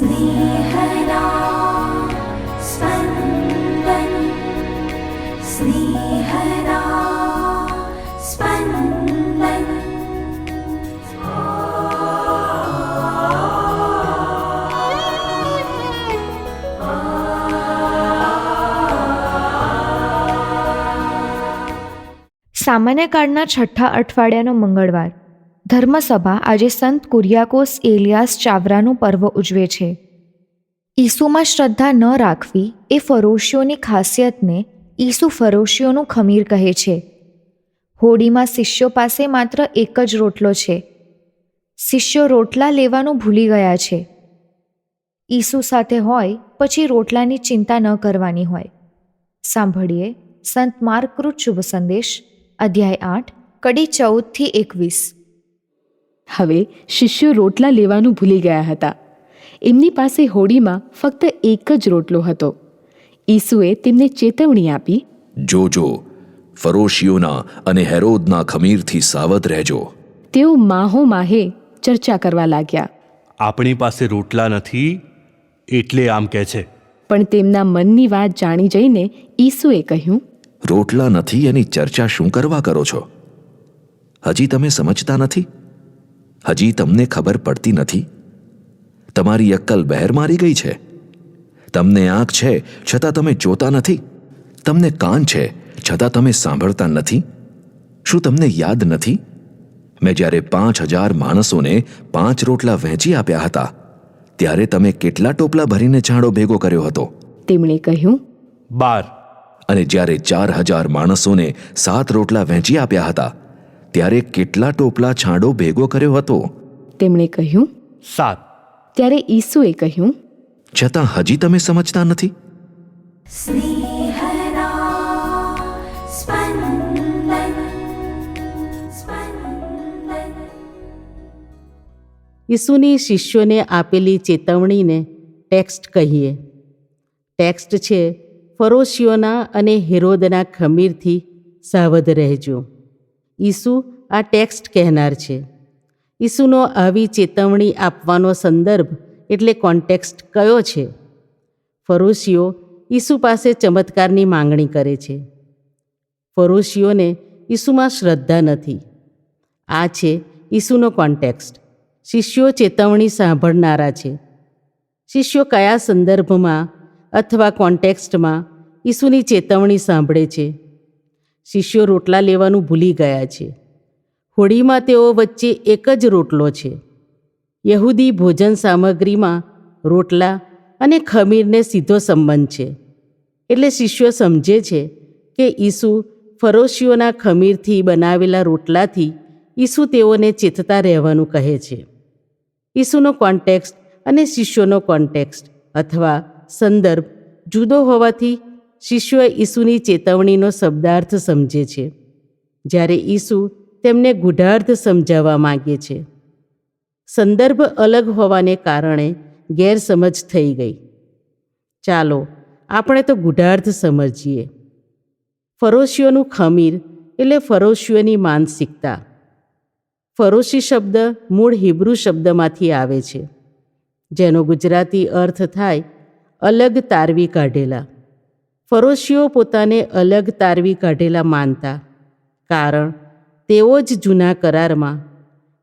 स्नेहदा स्पन्दन् स्नेहदा स्पन्दन् સામાન્ય કાળના છઠ્ઠા અઠવાડિયાનો મંગળવાર ધર્મસભા આજે સંત કુરિયાકોસ એલિયાસ ચાવરાનું પર્વ ઉજવે છે. ઈસુમાં શ્રદ્ધા ન રાખવી એ ફરોશીઓની ખાસિયતને ઈસુ ફરોશીઓનું ખમીર કહે છે. હોડીમાં શિષ્યો પાસે માત્ર એક જ રોટલો છે. શિષ્યો રોટલા લેવાનું ભૂલી ગયા છે. ઈસુ સાથે હોય પછી રોટલાની ચિંતા ન કરવાની હોય. સાંભળીએ સંત માર્કૃત શુભ સંદેશ, અધ્યાય આઠ, કડી ચૌદથી એકવીસ. હવે શિષ્યો રોટલા લેવાનું ભૂલી ગયા હતા. એમની પાસે હોડીમાં ફક્ત એક જ રોટલો હતો. ઈસુએ તેમને ચેતવણી આપી જોજો ફરોશીઓના અને હેરોદના ખમીરથી સાવધ રહેજો. તેઓ માહો માહે ચર્ચા કરવા લાગ્યા. આપણી પાસે રોટલા નથી એટલે આમ કહે છે. પણ તેમના મનની વાત જાણી જઈને ઈસુએ કહ્યું રોટલા નથી એની ચર્ચા શું કરવા કરો છો? હજી તમે સમજતા નથી? હજી તમને ખબર પડતી નથી? તમારી અક્કલ બહેર મારી ગઈ છે. તમને આંખ છે છતાં તમે જોતા નથી. તમને કાન છે છતાં તમે સાંભળતા નથી. શું તમને યાદ નથી? મેં જ્યારે પાંચ હજાર માણસોને પાંચ રોટલા વહેંચી આપ્યા હતા ત્યારે તમે કેટલા ટોપલા ભરીને છાંડો ભેગો કર્યો હતો? તેમણે કહ્યું બાર. અને જ્યારે ચાર હજાર માણસોને સાત રોટલા વહેંચી આપ્યા હતા ત્યારે કેટલા ટોપલા છાંડો ભેગો કર્યો હતો? તેમણે કહ્યું સાત. ત્યારે ઈસુએ કહ્યું છતાં હજી તમે સમજતા નથી. ઈસુની શિષ્યોને આપેલી ચેતવણીને ટેક્સ્ટ કહીએ. ટેક્સ્ટ છે ફરોશીઓના અને હિરોદના ખમીરથી સાવધ રહેજો. ઈસુ આ ટેક્સ્ટ કહેનાર છે. ઈસુનો આવી ચેતવણી આપવાનો સંદર્ભ એટલે કોન્ટેક્સ્ટ કયો છે? ફરોશીઓ ઈસુ પાસે ચમત્કારની માંગણી કરે છે. ફરોશીઓને ઈસુમાં શ્રદ્ધા નથી. આ છે ઈસુનો કોન્ટેક્સ્ટ શિષ્યો ચેતવણી સાંભળનારા છે. શિષ્યો કયા સંદર્ભમાં અથવા કોન્ટેક્સ્ટમાં ઈસુની ચેતવણી સાંભળે છે? શિષ્યો રોટલા લેવાનું ભૂલી ગયા છે. હોડીમાં તેઓ વચ્ચે એક જ રોટલો છે. યહૂદી ભોજન સામગ્રીમાં રોટલા અને ખમીરને સીધો સંબંધ છે. એટલે શિષ્યો સમજે છે કે ઈસુ ફરોશીઓના ખમીરથી બનાવેલા રોટલાથી ઈસુ તેઓને ચેતતા રહેવાનું કહે છે. ઈસુનો કોન્ટેક્સ્ટ અને શિષ્યોનો કોન્ટેક્સ્ટ અથવા સંદર્ભ જુદો હોવાથી શિષ્યો ઈસુની ચેતવણીનો શબ્દાર્થ સમજે છે. જ્યારે ઈસુ તેમને ગૂઢાર્થ સમજાવવા માગે છે. સંદર્ભ અલગ હોવાને કારણે ગેરસમજ થઈ ગઈ. ચાલો, આપણે તો ગૂઢાર્થ સમજીએ. ફરોશીઓનું ખમીર એટલે ફરોશીઓની માનસિકતા. ફરોશી શબ્દ મૂળ હિબ્રુ શબ્દમાંથી આવે છે, જેનો ગુજરાતી અર્થ થાય અલગ તારવી કાઢેલા. ફરોશીઓ પોતાને અલગ તારવી કાઢેલા માનતા, કારણ તેઓ જ જૂના કરારમાં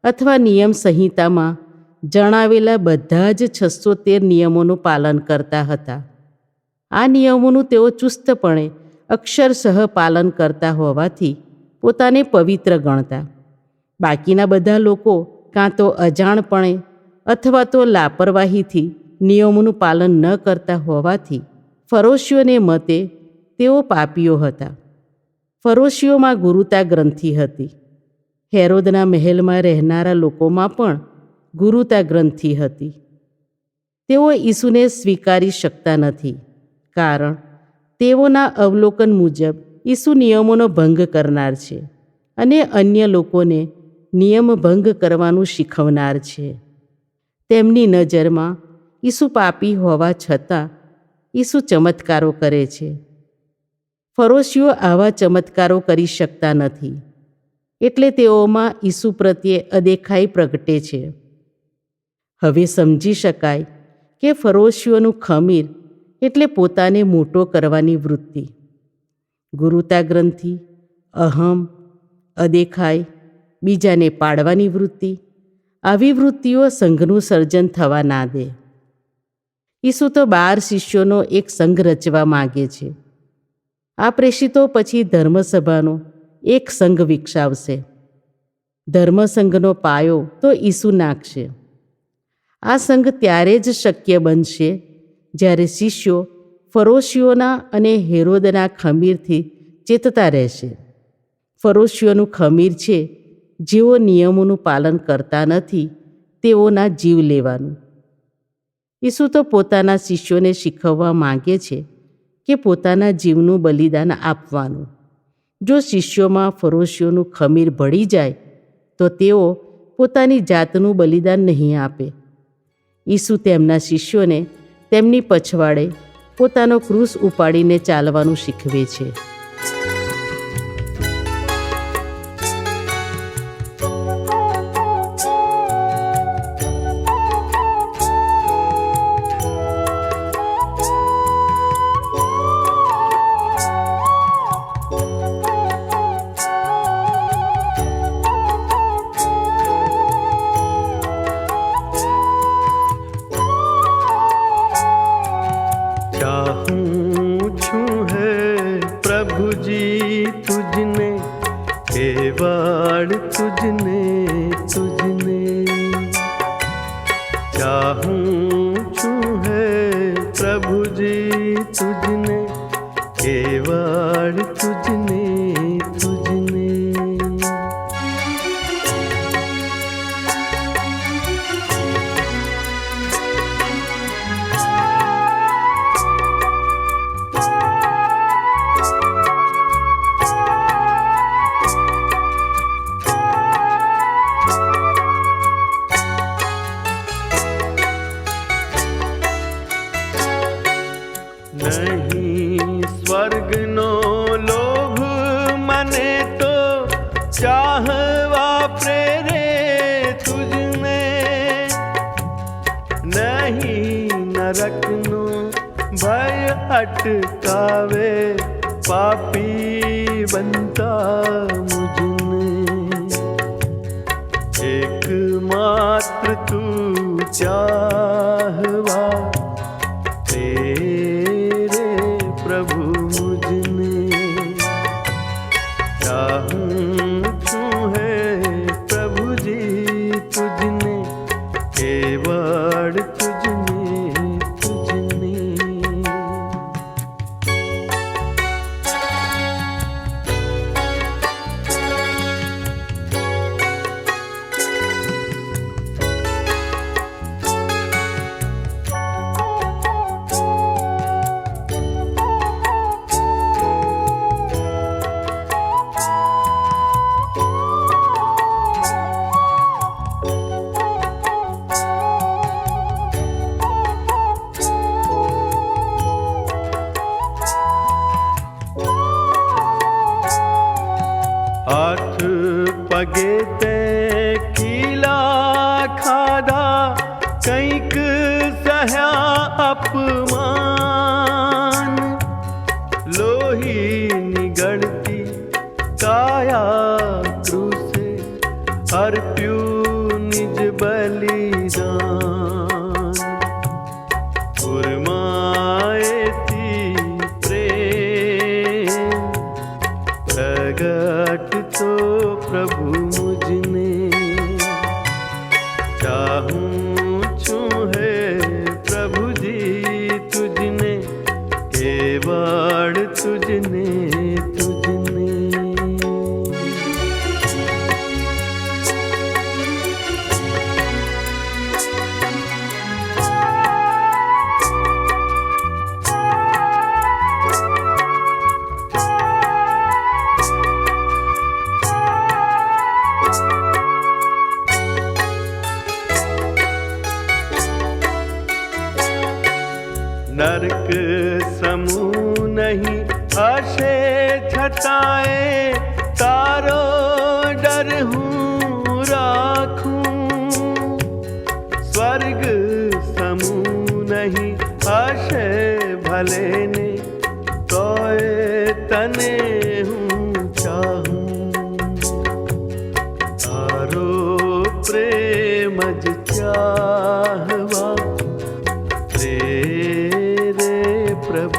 અથવા નિયમ સંહિતામાં જણાવેલા બધા જ છસો તેર નિયમોનું પાલન કરતા હતા. આ નિયમોનું તેઓ ચુસ્તપણે અક્ષરશઃ પાલન કરતા હોવાથી પોતાને પવિત્ર ગણતા. બાકીના બધા લોકો કાં તો અજાણપણે અથવા તો લાપરવાહીથી નિયમોનું પાલન ન કરતા હોવાથી ફરોશીઓને મતે તેઓ પાપીઓ હતા. ફરોશીઓમાં ગુરુતા ગ્રંથિ હતી. હેરોદના મહેલમાં રહેનારા લોકોમાં પણ ગુરુતા ગ્રંથિ હતી. તેઓ ઈસુને સ્વીકારી શકતા નથી, કારણ તેઓના અવલોકન મુજબ ઈસુ નિયમોનો ભંગ કરનાર છે અને અન્ય લોકોને નિયમ ભંગ કરવાનું શીખવનાર છે. તેમની નજરમાં ઈસુ પાપી હોવા છતાં ઈસુ ચમત્કારો કરે છે? ફરોશીઓ આવા ચમત્કારો કરી શકતા નથી. એટલે તેઓમાં ઈસુ પ્રત્યે અદેખાઈ પ્રગટે છે. હવે સમજી શકાય કે ફરોશીઓનું ખમીર એટલે પોતાને મોટો કરવાની વૃત્તિ. ગુરુતા ગ્રંથિ અહમ, અદેખાઈ, બીજાને પાડવાની વૃત્તિ. આવી વૃત્તિઓ સંઘનું સર્જન થવા ના દે. ઈસુ તો બાર શિષ્યોનો એક સંઘ રચવા માગે છે. આ પ્રેષિતો પછી ધર્મસભાનો એક સંઘ વિકસાવશે. ધર્મસંઘનો પાયો તો ઈસુ નાખશે. આ સંઘ ત્યારે જ શક્ય બનશે જ્યારે શિષ્યો ફરોશીઓના અને હેરોદના ખમીરથી ચેતતા રહેશે. ફરોશીઓનું ખમીર છે, જેઓ નિયમોનું પાલન કરતા નથી, તેઓના જીવ લેવાનું. ઈસુ તો પોતાના શિષ્યોને શીખવવા માંગે છે કે પોતાના જીવનું બલિદાન આપવાનું. જો શિષ્યોમાં ફરોશીઓનું ખમીર ભળી જાય, તો તેઓ પોતાની જાતનું બલિદાન નહીં આપે. ઈસુ તેમના શિષ્યોને તેમની પછવાડે પોતાનો ક્રૂસ ઉપાડીને ચાલવાનું શીખવે છે. स्वर्ग नो लोभ मने वा प्रेरे तुज मे नहि नरकु भट कावे पापी बनता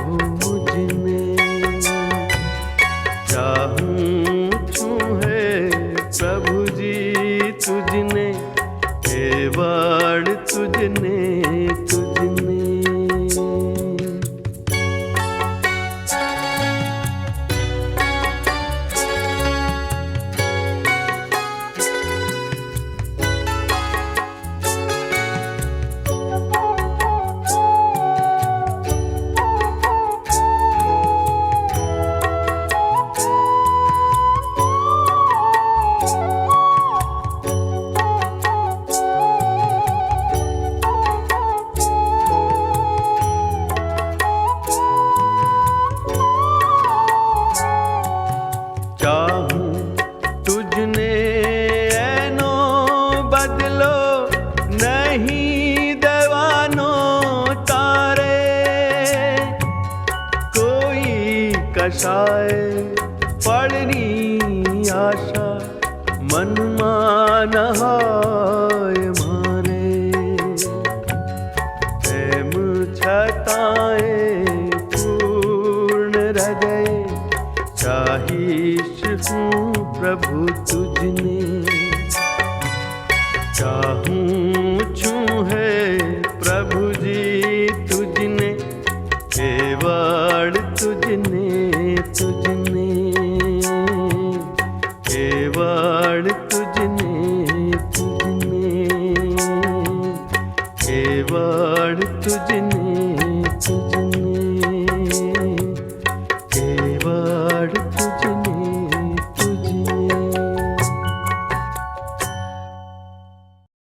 हो मुझ में সার तुझे